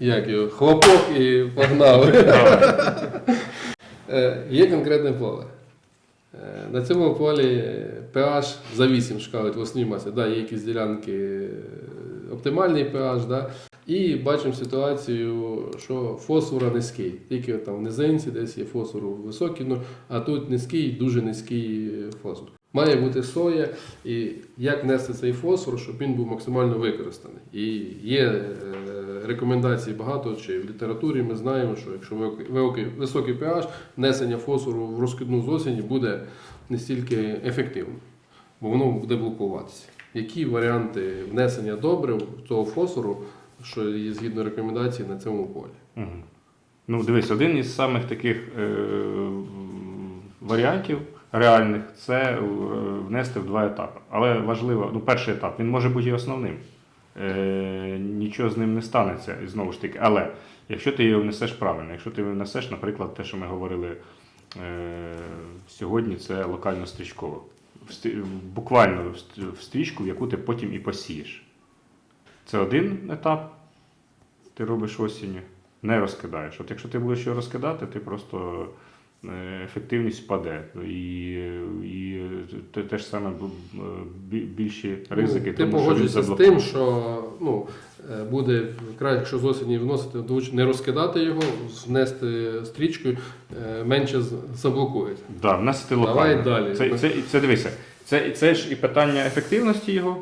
Як його? Хлопок і погнали. Е, Є конкретне поле. Е, На цьому полі pH за 8 шкалить в основній масі. Да, є якісь ділянки е, оптимальний pH, да? і бачимо ситуацію, що фосфора низький. Тільки там в низинці десь є фосфору високий, ну, а тут низький, дуже низький фосфор. Має бути соя, і як внести цей фосфор, щоб він був максимально використаний. І є е, рекомендацій багато, чи в літературі ми знаємо, що якщо високий- pH, внесення фосфору в розкидну з осені буде не стільки ефективно, бо воно буде блокуватися. Які варіанти внесення добрив цього фосфору, що є згідно рекомендацій на цьому полі? Мгм. Ну, дивись, один із самих таких е, варіантів реальних це е, внести в два етапи. Але важливо, ну, перший етап, він може бути і основним. Е, нічого з ним не станеться, і знову ж таки. Але якщо ти його внесеш правильно, якщо ти внесеш, наприклад, те, що ми говорили е, сьогодні, це локально стрічково. Буквально в стрічку, в яку ти потім і посієш. Це один етап, ти робиш осінню, не розкидаєш. От якщо ти будеш його розкидати, ти просто ефективність впаде. І, і те, те ж саме е, більші ризики, Ну, ти тому погоджуєшся з тим, що ну, е, буде краще, якщо з осені вносити, не розкидати його, внести стрічкою, е, менше заблокується. Да, внести Давай далі. Це, це, це дивися. Це, це ж і питання ефективності його.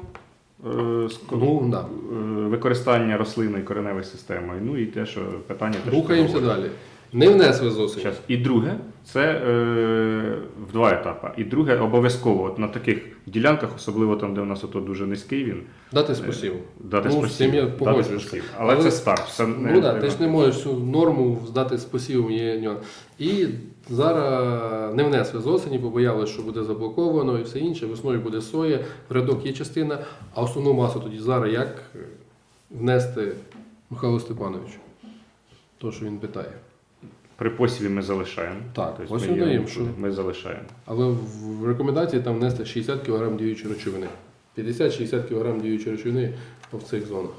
е, Ну, да. е, Використання рослинної кореневої системи. Ну і те, що питання Рухаємося далі. Не внесли з осені. Щас. І друге, це е, в два етапи. І друге, обов'язково от на таких ділянках, особливо там, де у нас ото дуже низький він, Дати спасів. дати Ну, з цим я погоджуюсь. Але, Але- це старт. Це не, Ну так, ти ж не можеш всю норму здати з посівом є нюанс. І зараз не внесли з осені, бо боялися, що буде заблоковано і все інше. Весною буде соя, рядок є частина, а основну масу тоді зараз як е, внести Михайлу Степановичу? То, що він питає. При посіві ми залишаємо. Так, Тобто ось ми, ми даємо, що- ми залишаємо. Але в рекомендації там внести 60 кг діючої речовини. 50-60 кг діючої речовини в цих зонах.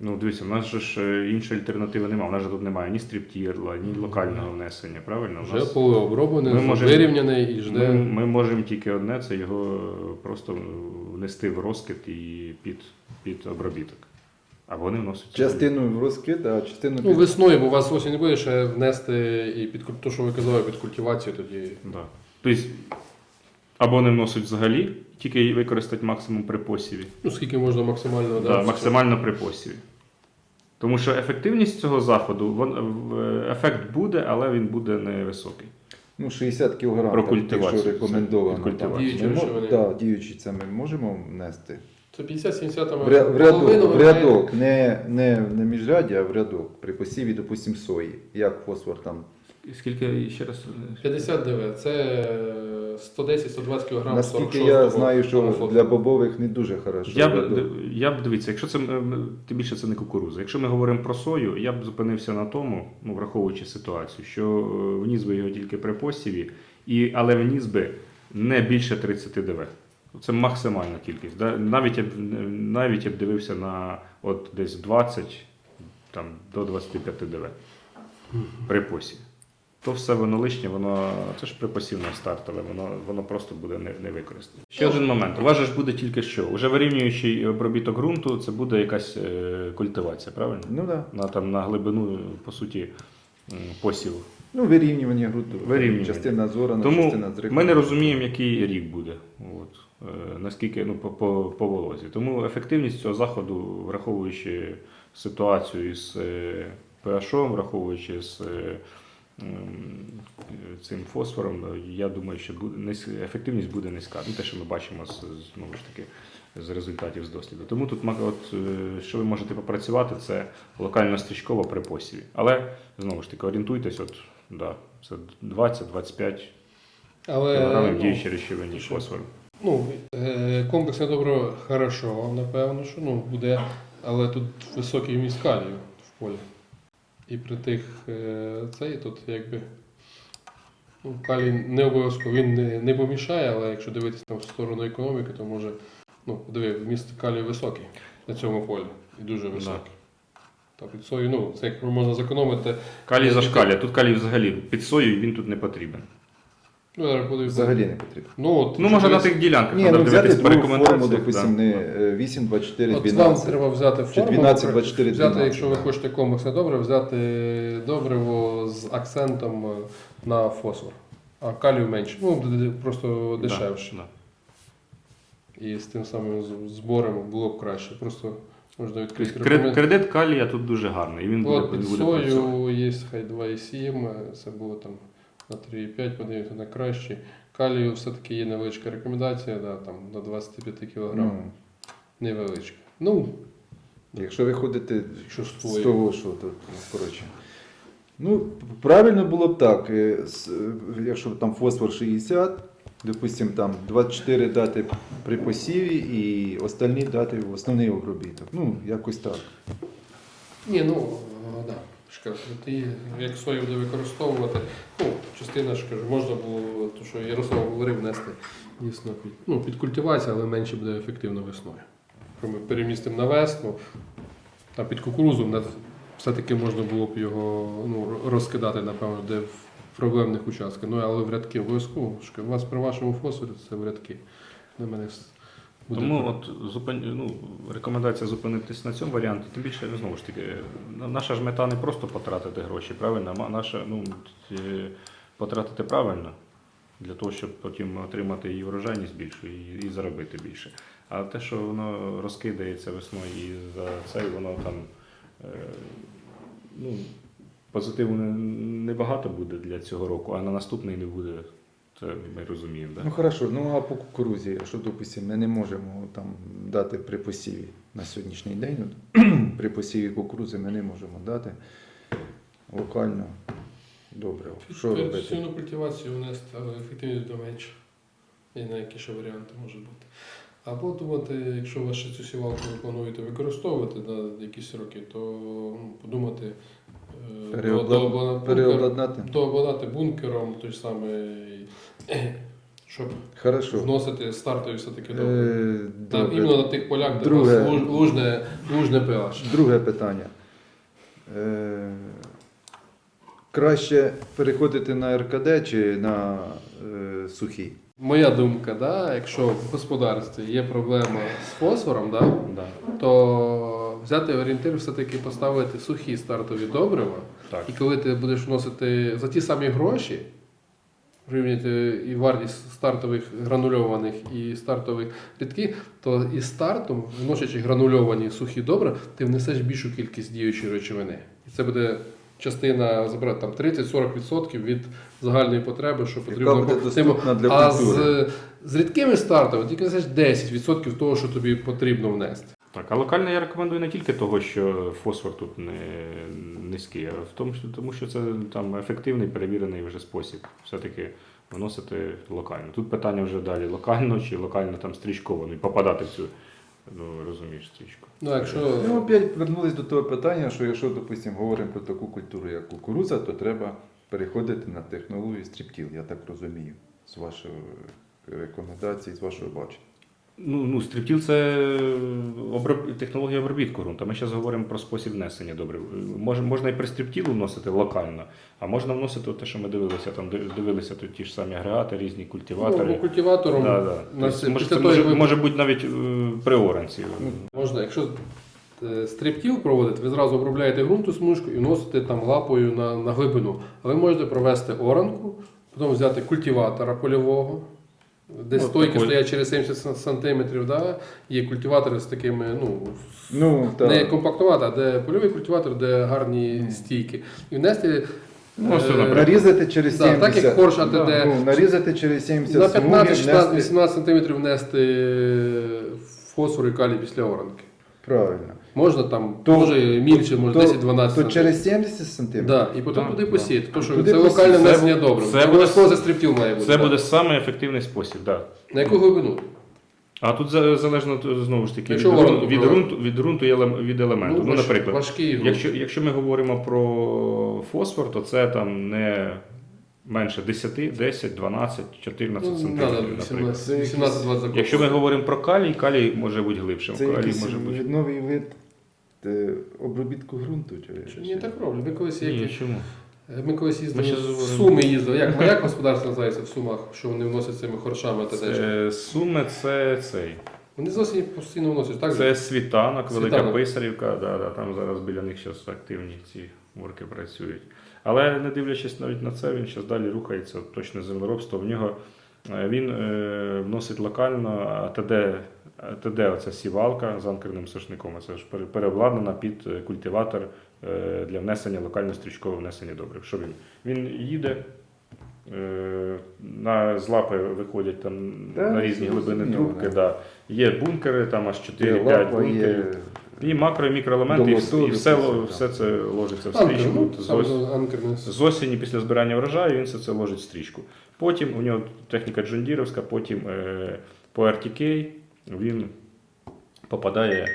Ну, дивіться, у нас же ж е, іншої альтернативи немає. У нас же тут немає ні стріптірла, ні локального внесення, правильно? У Вже нас... поле оброблене, вирівняне і Ми, жде. ми можемо тільки одне, це його просто внести в розкид і під, під обробіток. А вони вносять. Частину в розкид, а частину Ну, під... весною, бо у вас осінь не буде ще внести і під куль- то, що ви казали, під культивацію тоді. Да. Тобто, або не вносять взагалі, тільки використати максимум при посіві. Ну, скільки можна максимально Да, максимально при посіві. Тому що ефективність цього заходу, вон, в- ефект буде, але він буде невисокий. Ну, 60 кг, Про так, культивацію. що рекомендовано. Під культивацію. Там, Діючі ми мо- речовини. да, діючі це ми можемо внести. Це 50-70 В, ря- в рядок, в рядок не, не, не міжряддя, а в рядок. При посіві, допустимо, сої. Як фосфор там. Скільки ще раз? 59, це 110-120 кг. Наскільки я знаю, що для бобових не дуже хорошо. Я б, рядок. я б дивіться, якщо це м, тим більше це не кукуруза. Якщо ми говоримо про сою, я б зупинився на тому, ну враховуючи ситуацію, що е, вніс би його тільки при посіві, і, але вніс би не більше 30 ДВ. Це максимальна кількість. Навіть я б навіть я б дивився на от десь 20 там, до 25 ДВ при посіві. То все воно лишнє, воно це ж припасівне стартове, воно, воно просто буде не, не використане. Ще один момент. У вас же ж буде тільки що. Уже вирівнюючий обробіток ґрунту, це буде якась е, культивація, правильно? Ну так. Да. На, там, на глибину, по суті, м, посіву. Ну, вирівнювання. Вирівнювання. Частина зорана, Тому частина зрихлена. ми не розуміємо, який рік буде. От, е, наскільки ну, по, по, по волозі. Тому ефективність цього заходу, враховуючи ситуацію з е, враховуючи з е, цим фосфором, я думаю, що буде, низь- ефективність буде низька. Ну, те, що ми бачимо з, знову ж таки, з результатів з досліду. Тому тут от, е, що ви можете попрацювати, це локально стрічково при посіві. Але знову ж таки орієнтуйтесь, от, да, це 20-25 Але кілограмів ну, діючі речовині що? фосфору. ну, е, комплексне добро хорошо, напевно, що ну, буде, але тут високий вміст калію в полі. І при тих е, цей тут якби. Ну, калій не обов'язково він не, не помішає, але якщо дивитися там в сторону економіки, то може, ну, диви, вміст калію високий на цьому полі. І дуже високий. Та під сою, ну, це як можна зекономити. Калій зашкалює. Тут калій взагалі під сою він тут не потрібен. Ну, я буду Взагалі не потрібно. Ну, от, Ну, може на дивись, тих ділянках Ні, треба ну взяти дивитись по другу форму, рекомендаціях. допустим, да. не е, 8, 24, От вам 12. треба взяти Чи форму, 12, 24, взяти, 12, якщо ви да. хочете комплексне добре, взяти добриво з акцентом е, на фосфор. А калію менше. Ну, д- д- просто Да, дешевше. да. І з тим самим з- збором було б краще. Просто можна відкрити Кредит, кредит калія тут дуже гарний. І він буде, От під буде працювати. сою є хай 2,7, е, це було там на 3,5, подивимося на краще. Калію все-таки є невеличка рекомендація, да, там до 25 кг. Ну, Невеличка. Ну, якщо ви ходите Якщо з з того, що тут, коротше. Ну, правильно було б так, е, е, якщо там фосфор 60, допустим, там 24 дати при посіві і остальні дати в основний обробіток. Ну, якось так. Ні, ну е, да. ж Ти як сою буде використовувати, ну, частина ж кажу, можна було, то що Ярослав говорив, внести дійсно під, ну, під культивацію, але менше буде ефективно весною. Якщо ми перемістимо на весну, а під кукурузу все-таки можна було б його ну, розкидати, напевно, де в проблемних участках. Ну, але в рядки обов'язково. У вас при вашому фосфорі це в рядки. Для мене буде Тому от зупин... ну, рекомендація зупинитись на цьому варіанті. Тим більше, знову ж таки, наша ж мета не просто потратити гроші, правильно? А наша ну, потратити правильно для того, щоб потім отримати і врожайність більшу, і, і заробити більше. А те, що воно розкидається весною і за це воно там е, ну, позитиву небагато буде для цього року, а на наступний не буде. Це ми розуміємо. Да? Ну хорошо, ну а по кукурузі, якщо, допустим, ми не можемо там дати при посіві на сьогоднішній день, при посіві кукурузи ми не можемо дати локально добре. Що робити? Пасивну культивацію внести, але ефективність буде менше. І на які ще варіанти може бути. Або думати, якщо ви ще цю сівалку ви плануєте використовувати на якісь роки, то подумати до- Переобладнати? дообладнати бункером той самий, щоб Хорошо. вносити стартові все-таки добре. Е, Там іменно на тих полях, де Друге. у луж- лужне, лужне pH. Друге питання. Е, краще переходити на РКД чи на е, сухий? Моя думка, да, якщо в господарстві є проблема з фосфором, да, Да. то взяти орієнтир все-таки поставити сухі стартові добрива. Так. І коли ти будеш вносити за ті самі гроші, порівняти і вартість стартових гранульованих і стартових рідких, то із стартом, вносячи гранульовані сухі добра, ти внесеш більшу кількість діючої речовини. І це буде частина забирати там 30-40% від загальної потреби, що потрібно для а з, з рідкими стартами тільки 10% того, що тобі потрібно внести. Так, а локально я рекомендую не тільки того, що фосфор тут не низький, а в тому, що, тому що це там ефективний, перевірений вже спосіб. Все-таки вносити локально. Тут питання вже далі локально чи локально там стрічково, ну і попадати в цю, ну розумієш, стрічку. Ну, якщо Ну, опять вернулись до того питання, що якщо, допустим, говоримо про таку культуру, як кукурудза, то треба переходити на технологію стріптіл, я так розумію, з вашої рекомендації, з вашого бачення. Ну, ну стріптіл це оброб... технологія обробітку ґрунту. Ми зараз говоримо про спосіб внесення добрив. Мож, можна і при стріптілу вносити локально, а можна вносити те, що ми дивилися, там дивилися тут ті ж самі агрегати, різні культиватори. ну, культиватором Да, да. на Тобто, може, це може, ви- може бути навіть е, при оранці. можна, якщо е, стрибків проводити, ви зразу обробляєте ґрунту смужку і вносите там лапою на, на глибину. А ви можете провести оранку, потім взяти культиватора польового. Де Ну, стойки такий. стоять через 70 сантиметрів, да? є культиватори з такими, ну, Ну, так. не компактувати, а де польовий культиватор, де гарні стійки. І внести Ну, ось, е, Нарізати через Да, 70. так як корж АТД. Да, ну, нарізати через 70 на смуги, 15-18 внести- см внести фосфор і калій після оранки. Правильно. Можна там, То- може мільше, може То- 10-12 То через 70 сантиметрів? Да, і потім Да, туди да. посіяти. Тому що Туди це посіяти. локальне Це внесення бу- добре. це Це буде- обов'язково за стрибків має бути. Це да. буде саме ефективний спосіб, так. На яку глибину? А тут за- залежно знову ж таки від, Якщо ґрунту, від, ґрунту, від ґрунту і елем- від елементу. Ну, важ- наприклад, важкий ґрунт. якщо, якщо ми говоримо про фосфор, то це там не менше 10, 10, 12, 14 Ну, сантиметрів. наприклад. 18-20. Якщо ми говоримо про калій, калій може бути глибшим. Це калій якийсь може бути. новий вид обробітку ґрунту. Чи, Чи Ні, так роблю. Ми колись, як, Ні, чому? ми колись їздили Ми в. Суми їздили. Як, як господарство називається в Сумах, що вони вносять цими хоршами та теж? Це, суми це цей. Вони з осені постійно вносять, так? Це світанок, Велика Світанок. Писарівка, да, да, там зараз біля них зараз активні ці ворки працюють. Але не дивлячись навіть на це, він зараз далі рухається, точне землеробство. В нього е, він е, вносить локально АТД, АТД оця сівалка з анкерним сошником. Це ж переобладнана під е, культиватор е, для внесення локально-стрічкового внесення добрив. Що він? Він їде. е, На з лапи виходять там Да, на різні глибини трубки. да. Є бункери, там аж 4-5 бункерів. є І макро і мікроелементи, і, і все, все, це ложиться в стрічку. ну, з, сам ос- анкер не з осені після збирання врожаю він все це ложить в стрічку. Потім у нього техніка джондіровська, потім е, по RTK він попадає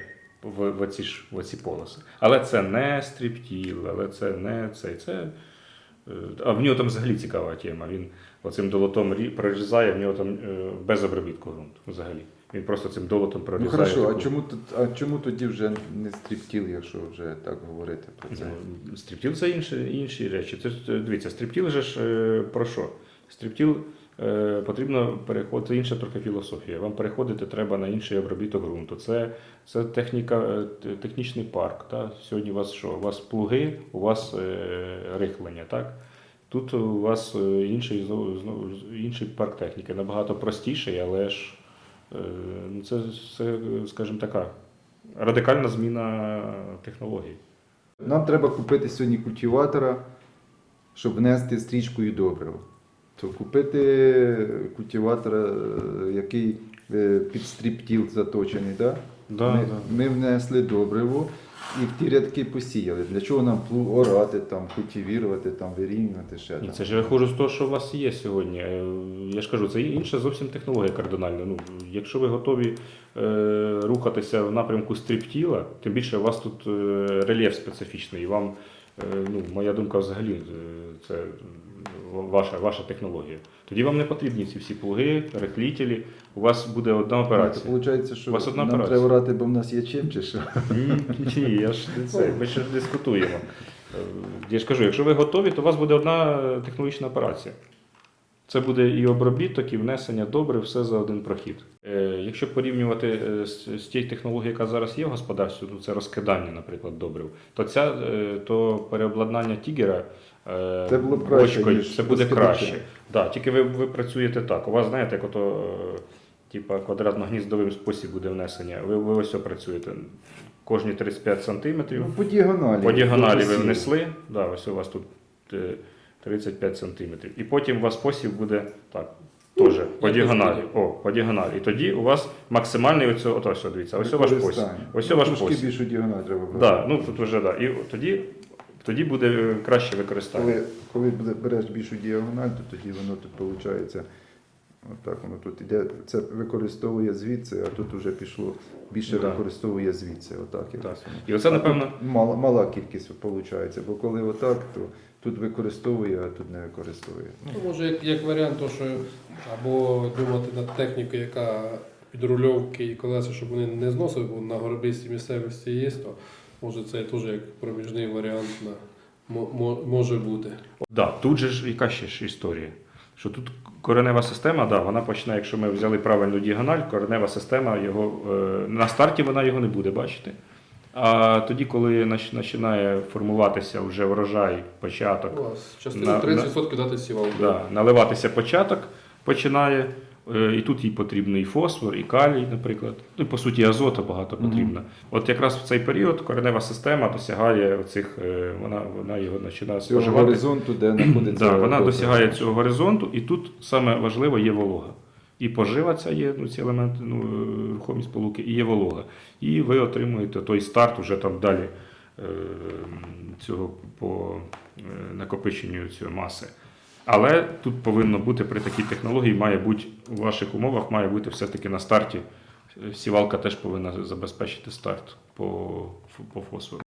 в, в, оці ж, в оці полоси. Але це не стріптіл, але це не цей. Це, е, а в нього там взагалі цікава тема. Він оцим долотом прорізає, в нього там е, без обробітку ґрунту взагалі. Він просто цим долотом Ну прорізає. хорошо, а чому, а чому тоді вже не стріптіл, якщо вже так говорити про це? Ну, Стріптіл це інші, інші речі. Це дивіться, стріптіл же ж е, про що? Стріптіл потрібно переходити, це інша трохи філософія. Вам переходити треба на інший обробіток ґрунту. Це, це техніка, е, технічний парк. Та? Сьогодні у вас що? У вас плуги, у вас е, рихлення. Так? Тут у вас е, інший, інший парк техніки, набагато простіший, але ж е, ну, це, це, скажімо, така радикальна зміна технологій. Нам треба купити сьогодні культиватора, щоб внести стрічкою добриво. То купити культиватора, е, який е, під стріптіл заточений, да? Да, ми, да. ми внесли добриво і в ті рядки посіяли. Для чого нам плуг орати, там, культивувати, там, вирівнювати ще Ні, там. це ж виходжу з того, що у вас є сьогодні. Е, Я ж кажу, це інша зовсім технологія кардинальна. Ну, якщо ви готові е, рухатися в напрямку стріптіла, тим більше у вас тут е, рельєф специфічний, і вам, ну, моя думка взагалі, е, це е, ваша, ваша технологія. Тоді вам не потрібні ці всі плуги, реклітелі. у вас буде одна операція. Виходить, що У вас одна нам операція. треба орати, бо в нас є чим чи що? Ні, ні, я ж це, ми ще дискутуємо. Е, Я ж кажу, якщо ви готові, то у вас буде одна технологічна операція. Це буде і обробіток, і внесення добрив, все за один прохід. Е, Якщо порівнювати е, з, тією технологією, яка зараз є в господарстві, ну це розкидання, наприклад, добрив, то ця е, то переобладнання тігера Це було б краще, бочкою, ніж це буде краще. Да, тільки ви, ви працюєте так. У вас, знаєте, як ото, типа квадратно-гніздовим спосіб буде внесення. Ви, ви ось працюєте кожні 35 сантиметрів. Ну, по діагоналі. По діагоналі ви внесли, да, ось у вас тут 35 сантиметрів. І потім у вас посів буде так. Теж по діагоналі. О, по діагоналі. І тоді у вас максимальний ось, ось, ось дивіться, ось ваш посів. Використання. Ось Ну, ваш Трошки більшу діагональ треба брати. Да, ну тут вже да. І тоді, тоді буде е, краще використання. Коли, коли береш більшу діагональ, то тоді воно тут виходить. Отак воно тут іде. Це використовує звідси, а тут вже пішло більше Да. використовує звідси. Отак, Так. І оце, напевно, мала, мала кількість виходить, бо коли отак, то тут використовує, а тут не використовує. Ну, може, як, як варіант, то, що або думати над технікою, яка підрульовки і колеса, щоб вони не зносили, бо на горобистій місцевості є, то може це теж як проміжний варіант на, мо- мо- може бути. Да, тут же ж яка ще ж історія? Що тут коренева система, да, вона почне, якщо ми взяли правильну діагональ, коренева система його е, на старті вона його не буде бачити. А тоді, коли починає формуватися вже врожай, початок, У вас частину 30% дати сівалку. да, наливатися початок починає. е, І тут їй потрібно і фосфор, і калій, наприклад. Ну і по суті азоту багато потрібно. От якраз в цей період коренева система досягає оцих, е, вона, вона його починає споживати. горизонту, де знаходиться. Да, вона досягає цього горизонту, і тут саме важливо є волога. І пожива ця є, ну, ці елементи, ну, е, рухомі сполуки, і є волога. І ви отримуєте той старт уже там далі е, цього по е, накопиченню цієї маси. Але тут повинно бути при такій технології, має бути у ваших умовах, має бути все-таки на старті. Сівалка теж повинна забезпечити старт по, по фосфору.